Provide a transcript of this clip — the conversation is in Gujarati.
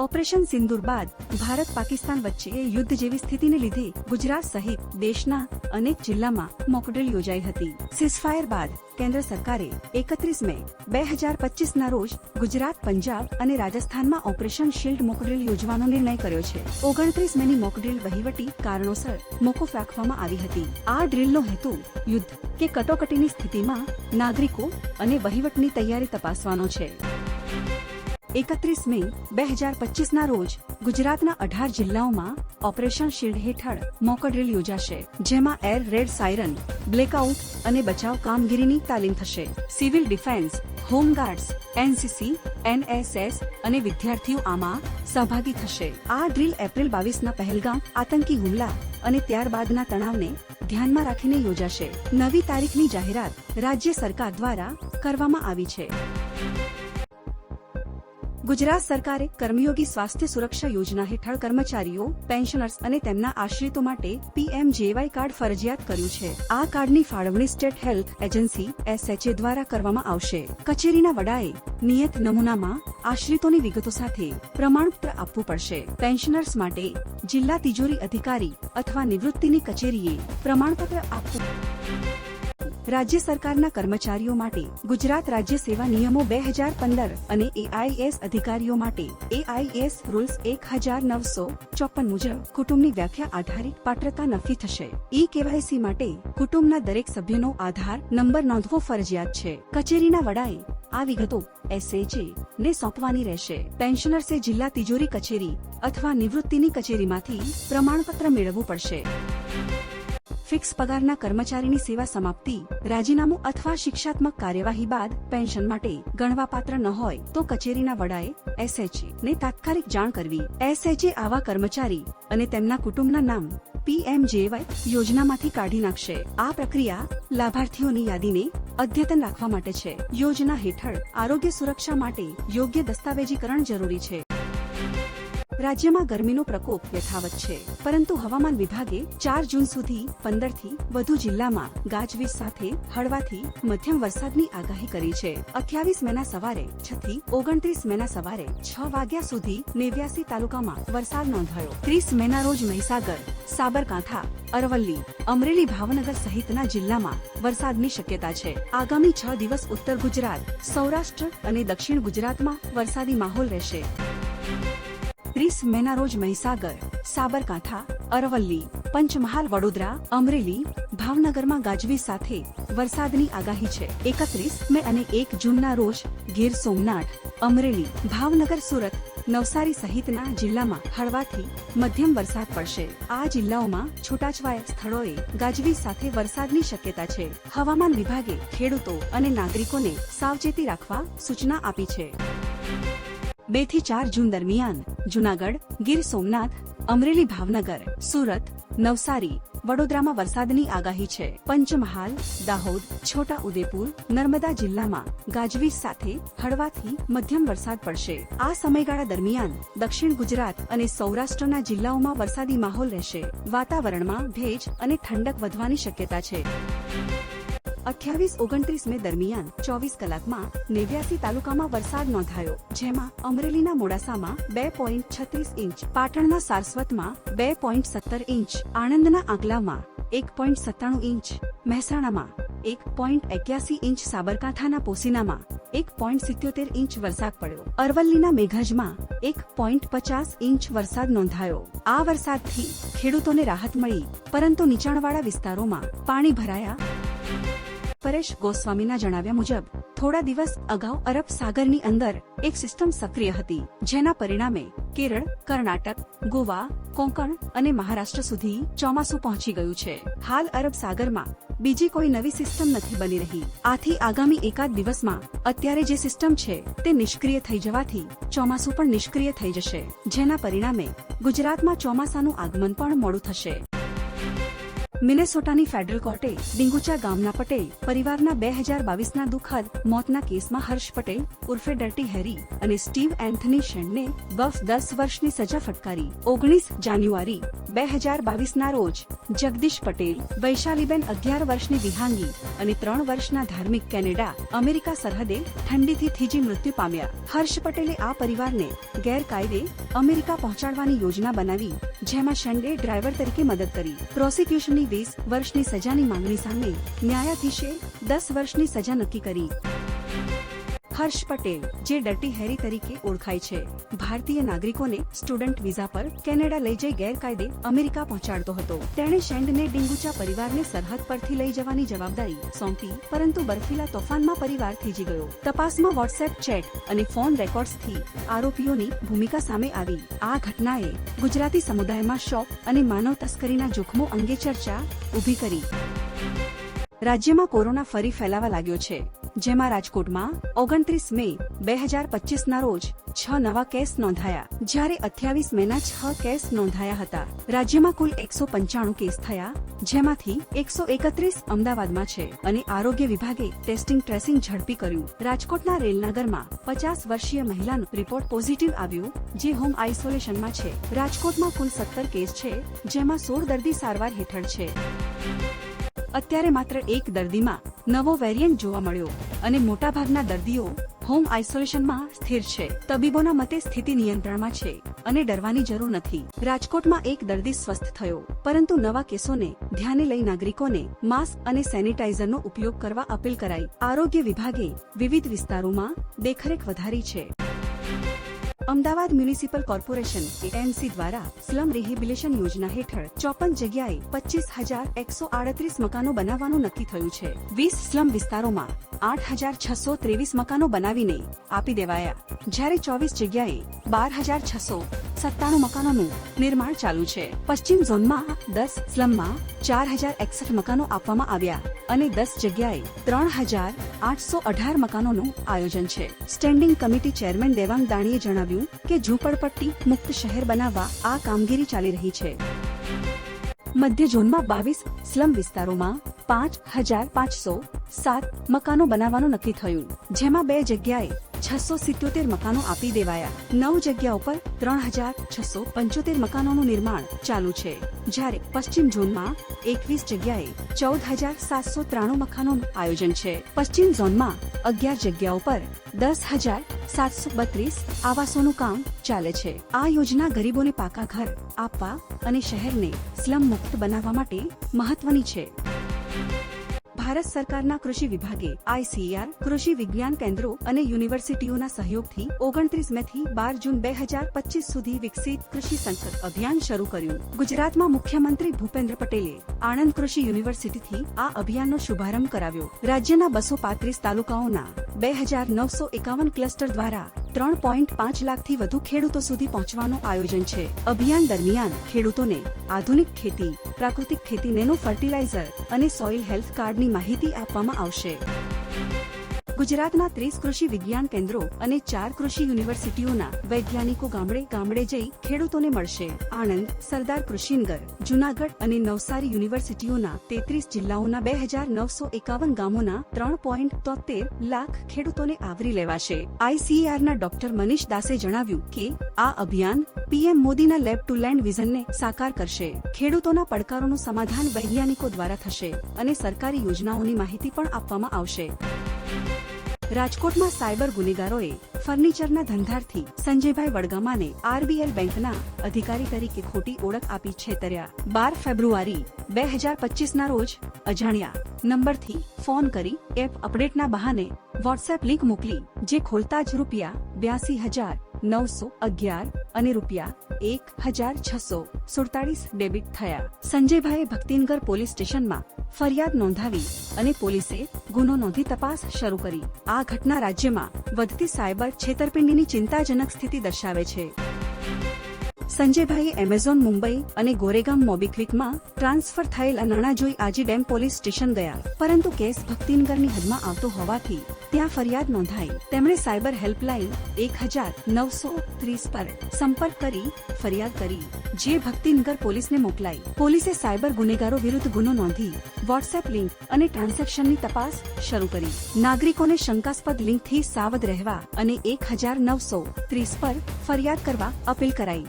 ઓપરેશન સિંદુર બાદ ભારત પાકિસ્તાન વચ્ચે યુદ્ધ જેવી સ્થિતિને લીધે ગુજરાત સહિત દેશના અનેક જિલ્લામાં મોકડ્રીલ યોજાઈ હતી. સિઝફાયર બાદ કેન્દ્ર સરકારે એકત્રીસ મે બે હજાર પચીસના રોજ ગુજરાત, પંજાબ અને રાજસ્થાનમાં ઓપરેશન શિલ્ડ મોકડ્રીલ યોજવાનો નિર્ણય કર્યો છે. ઓગણત્રીસ મેની મોકડ્રીલ વહીવટી કારણોસર મોકૂફ રાખવામાં આવી હતી. આ ડ્રીલનો હેતુ યુદ્ધ કે કટોકટીની સ્થિતિમાં નાગરિકો અને વહીવટની તૈયારી તપાસવાનો છે. એકત્રીસ મે બે હજાર પચીસના રોજ ગુજરાતના અઢાર જિલ્લાઓમાં ઓપરેશન શિલ્ડ હેઠળ મોકડ્રીલ યોજાશે, જેમાં એર રેડ સાયરન, બ્લેકઆઉટ અને બચાવ કામગીરીની તાલીમ થશે. Civil defence home guards NCC, NSS અને વિદ્યાર્થીઓ આમાં સહભાગી થશે. આ ડ્રીલ એપ્રિલ બાવીસના પહેલગામ આતંકી હુમલા અને ત્યારબાદના તણાવને ધ્યાનમાં રાખીને યોજાશે. નવી તારીખની જાહેરાત રાજ્ય સરકાર દ્વારા કરવામાં આવી છે. ગુજરાત સરકારે કર્મયોગી સ્વાસ્થ્ય સુરક્ષા યોજના હેઠળ કર્મચારીઓ, પેન્શનર્સ અને તેમના આશ્રિતો માટે પીએમ જેવાય કાર્ડ ફરજિયાત કર્યું છે. આ કાર્ડની ફાળવણી સ્ટેટ હેલ્થ એજન્સી, એસએચએ દ્વારા કરવામાં આવશે. કચેરીના વડાએ નિયત નમૂનામાં આશ્રિતોની વિગતો સાથે પ્રમાણપત્ર આપવું પડશે. પેન્શનર્સ માટે જિલ્લા તિજોરી અધિકારી અથવા નિવૃત્તિની કચેરીએ પ્રમાણપત્ર આપવું રાજ્ય સરકારના કર્મચારીઓ માટે ગુજરાત રાજ્ય સેવા નિયમો બે હજાર પંદર અને એઆઈએસ અધિકારીઓ માટે એઆઈએસ રૂલ્સ એક હજાર નવસો ચોપન મુજબ કુટુંબની વ્યાખ્યા આધારિત પાત્રતા નક્કી થશે. ઈ કેવાયસી માટે કુટુંબના દરેક સભ્યનો આધાર નંબર નોંધવો ફરજિયાત છે. કચેરીના વડાએ આ વિગતો એસએજે ને સોંપવાની રહેશે. પેન્શનર્સે જિલ્લા તિજોરી કચેરી અથવા નિવૃત્તિની કચેરીમાંથી પ્રમાણપત્ર મેળવવું પડશે. ફિક્સ પગારના કર્મચારીની સેવા સમાપ્તિ, રાજીનામું અથવા શિક્ષાત્મક કાર્યવાહી બાદ પેન્શન માટે ગણવાપાત્ર ન હોય તો કચેરીના વડાએ એસએચએ ને તાત્કાલિક જાણ કરવી. એસએચએ આવા કર્મચારી અને તેમના કુટુંબના નામ પીએમજેવાય યોજનામાંથી કાઢી નાખશે. આ પ્રક્રિયા લાભાર્થીઓની યાદીને અદ્યતન રાખવા માટે છે. યોજના હેઠળ આરોગ્ય સુરક્ષા માટે યોગ્ય દસ્તાવેજીકરણ જરૂરી છે. રાજ્યમાં ગરમીનો પ્રકોપ યથાવત છે. પરંતુ હવામાન વિભાગે ચાર જૂન સુધી પંદરથી વધુ જિલ્લામાં ગાજવીજ સાથે હળવાથી મધ્યમ વરસાદની આગાહી કરી છે. અઠ્યાવીસ મેના સવારે છ થી ઓગણત્રીસ મેના સવારે છ વાગ્યા સુધી નેવ્યાસી તાલુકામાં વરસાદ નોંધાયો. ત્રીસ મેના રોજ મહીસાગર, સાબરકાંઠા, અરવલ્લી, અમરેલી, ભાવનગર સહિતના જિલ્લામાં વરસાદની શક્યતા છે. આગામી છ દિવસ ઉત્તર ગુજરાત, સૌરાષ્ટ્ર અને દક્ષિણ ગુજરાતમાં વરસાદી માહોલ રહેશે. ત્રીસ મેના રોજ મહીસાગર, સાબરકાંઠા, અરવલ્લી, પંચમહાલ, વડોદરા, અમરેલી, ભાવનગરમાં ગાજવી સાથે વરસાદની આગાહી છે. એકત્રીસ મે અને એક જૂનના રોજ ગીર સોમનાથ, અમરેલી, ભાવનગર, સુરત, નવસારી સહિતના જિલ્લામાં હળવાથી મધ્યમ વરસાદ પડશે. આ જિલ્લાઓમાં છૂટાછવાયા સ્થળોએ ગાજવી સાથે વરસાદની શક્યતા છે. હવામાન વિભાગે ખેડૂતો અને નાગરિકોને સાવચેતી રાખવા સૂચના આપી છે. બેથી ચાર જૂન દરમિયાન જુનાગઢ, ગીર સોમનાથ, અમરેલી, ભાવનગર, સુરત, નવસારી, વડોદરામાં વરસાદની આગાહી છે. પંચમહાલ, દાહોદ, છોટા ઉદેપુર, નર્મદા જિલ્લામાં ગાજવીજ સાથે હળવાથી મધ્યમ વરસાદ પડશે. આ સમયગાળા દરમિયાન દક્ષિણ ગુજરાત અને સૌરાષ્ટ્રના જિલ્લાઓમાં વરસાદી માહોલ રહેશે. વાતાવરણમાં ભેજ અને ઠંડક વધવાની શક્યતા છે. અઠ્યાવીસ ઓગણત્રીસ મે દરમિયાન ચોવીસ કલાકમાં નેવ્યાસી તાલુકામાં વરસાદ નોંધાયો, જેમાં અમરેલીના મોડાસામાં બે પોઈન્ટ છત્રીસ ઇંચ, પાટણના સારસ્વતમાં બે પોઈન્ટ સત્તર ઇંચ, આણંદના આંકલાવમાં એક પોઈન્ટ સત્તાણું ઇંચ, મહેસાણામાં એક પોઈન્ટ એક્યાસી ઇંચ, સાબરકાંઠાના પોસીનામાં એક પોઈન્ટ સિત્યોતેર ઇંચ વરસાદ પડ્યો. અરવલ્લીના મેઘજમાં એક પોઈન્ટ પચાસ ઇંચ વરસાદ નોંધાયો. આ વરસાદથી ખેડૂતોને રાહત મળી, પરંતુ નીચાણવાળા વિસ્તારોમાં પાણી ભરાયા. પરેશ ગોસ્વામીના જણાવ્યા મુજબ, થોડા દિવસ અગાઉ અરબ સાગરની અંદર એક સિસ્ટમ સક્રિય હતી, જેના પરિણામે કેરળ, કર્ણાટક, ગોવા, કોંકણ અને મહારાષ્ટ્ર સુધી ચોમાસું પહોંચી ગયું છે. હાલ અરબ સાગરમાં બીજી કોઈ નવી સિસ્ટમ નથી બની રહી. આથી આગામી એકાદ દિવસમાં અત્યારે જે સિસ્ટમ છે તે નિષ્ક્રિય થઈ જવાથી ચોમાસું પણ નિષ્ક્રિય થઈ જશે, જેના પરિણામે ગુજરાતમાં ચોમાસાનું આગમન પણ મોડું થશે. મિનેસોટાની ફેડરલ કોર્ટે ડિંગુચા ગામના પટેલ, પરિવારના બે હજાર બાવીસના દુઃખદ, મોતના કેસમાં હર્ષ પટેલ, ઉર્ફે ડર્ટી હેરી અને સ્ટીવ એન્થની શેનને બફ દસ વર્ષની સજા ફટકારી ઓગણીસ જાન્યુઆરી બે હજાર બાવીસના રોજ જગદીશ પટેલ, વૈશાલીબેન અગિયાર વર્ષની વિહાંગી અને ત્રણ વર્ષના ધાર્મિક કેનેડા, અમેરિકા સરહદે ઠંડીથી થીજી મૃત્યુ પામ્યા. હર્ષ પટેલે આ પરિવારને ગેરકાયદે અમેરિકા પહોંચાડવાની યોજના બનાવી જેમાં શંડે ડ્રાઈવર તરીકે મદદ કરી. પ્રોસિક્યુશનની વીસ વર્ષની સજાની માંગણી સામે ન્યાયાધીશે દસ વર્ષની સજા નક્કી કરી. હર્ષ પટેલ, જે ડર્ટી હેરી તરીકે ઓળખાય છે. ભારતીય નાગરિકોને સ્ટુડન્ટ વિઝા પર કેનેડા લઈ જઈ ગેરકાયદે અમેરિકા પહોંચાડતો હતો. તેણે શેન્ડને ડિંગુચા પરિવારને સરહદ પરથી લઈ જવાની જવાબદારી સોંપી, પરંતુ બર્ફીલા તોફાનમાં પરિવાર થીજી ગયો. તપાસમાં વોટ્સએપ ચેટ અને ફોન રેકોર્ડ્સથી આરોપીઓની ભૂમિકા સામે આવી. આ ઘટનાએ ગુજરાતી સમુદાયમાં શોક અને માનવ તસ્કરીના જોખમો અંગે ચર્ચા ઊભી કરી. રાજ્યમાં કોરોના ફરી ફેલાવા લાગ્યો છે. જેમાં રાજકોટમાં ઓગણત્રીસ મે બે હજાર પચીસના રોજ છ નવા કેસ નોંધાયા. જ્યારે અઠ્યાવીસ મેના છ કેસ નોંધાયા હતા. રાજ્યમાં કુલ એકસો પંચાણું કેસ થયા, જેમાંથી એકસો એકત્રીસ અમદાવાદમાં છે અને આરોગ્ય વિભાગે ટેસ્ટિંગ ટ્રેસિંગ ઝડપી કર્યું. રાજકોટના રેલનગરમાં પચાસ વર્ષીય મહિલાનો રિપોર્ટ પોઝિટિવ આવ્યો, જે હોમ આઇસોલેશનમાં છે. રાજકોટમાં કુલ સત્તર કેસ છે, જેમાં સોળ દર્દી સારવાર હેઠળ છે. અત્યારે માત્ર એક દર્દીમાં નવો વેરિયન્ટ જોવા મળ્યો અને મોટાભાગના દર્દીઓ હોમ આઇસોલેશનમાં સ્થિર છે. તબીબોના મતે સ્થિતિ નિયંત્રણમાં છે અને ડરવાની જરૂર નથી. રાજકોટમાં એક દર્દી સ્વસ્થ થયો, પરંતુ નવા કેસોને ધ્યાને લઈ નાગરિકોને માસ્ક અને સેનિટાઈઝરનો ઉપયોગ કરવા અપીલ કરાઈ. આરોગ્ય વિભાગે વિવિધ વિસ્તારોમાં દેખરેખ વધારી છે. અમદાવાદ મ્યુનિસિપલ કોર્પોરેશન એએમસી દ્વારા સ્લમ રિહેબિલેશન યોજના હેઠળ ચોપન જગ્યાએ પચીસ હજાર એકસો આડત્રીસ મકાનો બનાવવાનું નક્કી થયું છે. વીસ સ્લમ વિસ્તારોમાં આઠ હજાર છસો ત્રેવીસ મકાનો બનાવીને આપી દેવાયા. જ્યારે ચોવીસ જગ્યાએ બાર હજાર છસો સત્તાણું મકાનોનું નિર્માણ ચાલુ છે. પશ્ચિમ ઝોનમાં દસ સ્લમમાં ચાર હજાર એકસઠ મકાનો આપવામાં આવ્યા. અને દસ જગ્યાએ ત્રણ હજાર આઠસો અઢાર મકાનોનું આયોજન છે. સ્ટેન્ડિંગ કમિટી ચેરમેન દેવાંગ દાણીએ જણાવ્યું કે ઝૂંપડપટ્ટી મુક્ત શહેર બનાવવા આ કામગીરી ચાલી રહી છે. મધ્ય ઝોનમાં બાવીસ સ્લમ વિસ્તારોમાં પાંચ હજાર પાંચસો સાત મકાનો બનાવવાનું નક્કી થયું. જેમાં બે જગ્યાએ છસો સિત્યોતેર મકાનો આપી દેવાયા. નવ જગ્યા ઉપર ત્રણ હજાર છસો પંચોતેર મકાનોનું નિર્માણ ચાલુ છે. જ્યારે પશ્ચિમ ઝોનમાં એકવીસ જગ્યાએ ચૌદ હજાર સાતસો ત્રાણું મકાનોનું આયોજન છે. પશ્ચિમ ઝોનમાં અગિયાર જગ્યાઓ પર દસ હજાર સાતસો બત્રીસ આવાસોનું કામ ચાલે છે. આ યોજના ગરીબોને પાકા ઘર આપવા અને શહેરને સ્લમ મુક્ત બનાવવા માટે મહત્વની છે. ભારત સરકારના કૃષિ વિભાગે આઈસીઆર કૃષિ વિજ્ઞાન કેન્દ્રો અને યુનિવર્સિટીઓના સહયોગથી ઓગણત્રીસ મે થી બાર જૂન બે હજાર પચીસ સુધી વિકસિત કૃષિ સંકટ અભિયાન શરૂ કર્યું. ગુજરાતમાં મુખ્યમંત્રી ભૂપેન્દ્ર પટેલે આણંદ કૃષિ યુનિવર્સિટીથી આ અભિયાનનો શુભારંભ કરાવ્યો. રાજ્યના બસો પાંત્રીસ તાલુકાઓના બે હજાર નવસો એકાવન ક્લસ્ટર દ્વારા ત્રણ પોઈન્ટ પાંચ લાખથી વધુ ખેડૂતો સુધી પહોંચવાનું આયોજન છે. અભિયાન દરમિયાન ખેડૂતોને આધુનિક ખેતી, પ્રાકૃતિક ખેતી, નેનો ફર્ટિલાઇઝર અને સોઇલ હેલ્થ કાર્ડની માહિતી આપવામાં આવશે. ગુજરાતના ત્રીસ કૃષિ વિજ્ઞાન કેન્દ્રો અને ચાર કૃષિ યુનિવર્સિટીઓના વૈજ્ઞાનિકો ગામડે ગામડે જઈ ખેડૂતોને મળશે. આણંદ, સરદાર કૃષિનગર, જુનાગઢ અને નવસારી યુનિવર્સિટીઓના તેત્રીસ જિલ્લાઓના બે હજાર નવસો એકાવન ગામોના ત્રણ પોઈન્ટ તોતેર લાખ ખેડૂતોને આવરી લેવાશે. આઈસીઆરના ડોક્ટર મનીષ દાસે જણાવ્યું કે, આ અભિયાન પીએમ મોદીના લેબ ટુ લેન્ડ વિઝનને સાકાર કરશે. ખેડૂતોના પડકારોનું સમાધાન વૈજ્ઞાનિકો દ્વારા થશે અને સરકારી યોજનાઓની માહિતી પણ આપવામાં આવશે. રાજકોટમાં સાયબર ગુનેગારોએ ફર્નિચરના ધંધારથી સંજયભાઈ વડગામાને આરબીએલ બેંકના અધિકારી તરીકે ખોટી ઓળખ આપી છેતર્યા. બાર ફેબ્રુઆરી બે હજાર પચીસના રોજ અજાણ્યા નંબરથી ફોન કરી એપ અપડેટના બહાને વોટ્સએપ લિંક મોકલી, જે ખોલતા જ રૂપિયા બ્યાસી હજાર નવસો અગિયાર અને રૂપિયા એક હજાર છસો સુડતાલીસ ડેબિટ થયા. સંજયભાઈએ ભક્તિનગર પોલીસ સ્ટેશનમાં ફરિયાદ નોંધાવી અને પોલીસે ગુનો નોંધી તપાસ શરૂ કરી. આ ઘટના રાજ્યમાં વધતી સાયબર છેતરપિંડીની ચિંતાજનક સ્થિતિ દર્શાવે છે. સંજયભાઈએ એમેઝોન મુંબઈ અને ગોરેગામ મોબીક્વિકમાં ટ્રાન્સફર થયેલા નાણાં જોઈ આજી ડેમ પોલીસ સ્ટેશન ગયા. પરંતુ કેસ ભક્તિનગરની હદમાં આવતો હોવાથી ત્યાં ફરિયાદ નોંધાઈ. તેમણે સાયબર હેલ્પલાઇન એક હજાર નવસો ત્રીસ પર સંપર્ક કરી ફરિયાદ કરી, જે ભક્તિનગર પોલીસને મોકલાઈ. પોલીસે સાયબર ગુનેગારો વિરુદ્ધ ગુનો નોંધી વોટ્સએપ લિંક અને ટ્રાન્ઝેક્શનની તપાસ શરૂ કરી. નાગરિકોને શંકાસ્પદ લિંકથી સાવધ રહેવા અને એક હજાર નવસો ત્રીસ પર ફરિયાદ કરવા અપીલ કરાઈ.